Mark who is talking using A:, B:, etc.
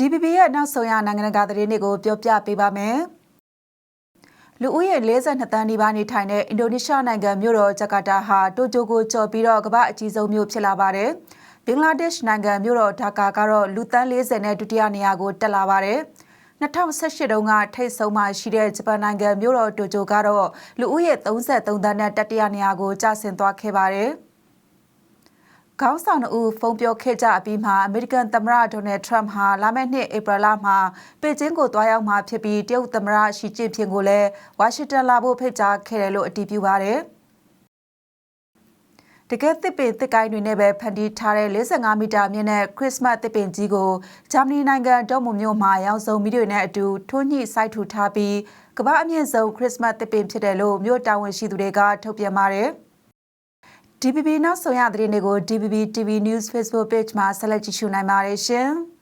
A: DPP ရဲ့နောက်ဆုံးရနိုင်ငံတကာသတင်းတွေကိုပြောပြပေးပါမယ်။လူဦးရေ42တန်းနီးပါးနေထိုင်တဲ့အင်ဒိုနီးရှားနိုင်ငံမြို့တော်ဂျကာတာဟာတိုကျိုကိုကျော်ပြီးတော့ကမ္ဘာအကြီးဆုံးမြို့ဖြစ်လာပါတယ်။ဘင်္ဂလားဒေ့ရှ်နိုင်ငံမြို့တော်ဒါကာကတော့လူသန်း40နဲ့ဒုတိယနေရာကိုတက်လာပါတယ်။2018တုန်းကထိတ်ဆုံးမှရှိတဲ့ဂျပန်နိုင်ငံမြို့တော်တိုကျိုကတော့လူဦးရေ33သန်းနဲ့တတိယနေရာကိုကျဆင်းသွားခဲ့ပါတယ်။ ခေါင်းဆောင်အုပ်ဖုံးပြောခဲ့ကြအပြီးမှာအမေရိကန်သမ္မတဒေါ်နယ်ထရမ့်ဟာလာမယ့်နှစ်ဧပြီလမှာပေကျင်းကိုတွားရောက်မှာဖြစ်ပြီးတရုတ်သမ္မတရှီကျင့်ဖျင်ကိုလည်းဝါရှင်တန်လာဖို့ဖိတ်ကြားခဲ့တယ်လို့အတည်ပြုပါတယ်တကယ်သစ်ပင်သစ်ကိုင်းတွေနဲ့ပဲဖန်တီးထားတဲ့45မီတာမြင့်တဲ့ခရစ်စမတ်သစ်ပင်ကြီးကိုဂျာမနီနိုင်ငံဒေါ်မွန်မြို့မှာရောင်းစုံမီဒီယိုနဲ့အတူထွန်းညှိစိုက်ထူထားပြီးကမ္ဘာအမြင့်ဆုံးခရစ်စမတ်သစ်ပင်ဖြစ်တယ်လို့မြို့တာဝန်ရှိသူတွေကထုတ်ပြန်ပါတယ်။ DPP နောက်ဆုံးရသတင်းတွေကို DPP TV News Facebook Page မှာဆက်လက်ကြည့်ရှုနိုင်ပါတယ်ရှင်။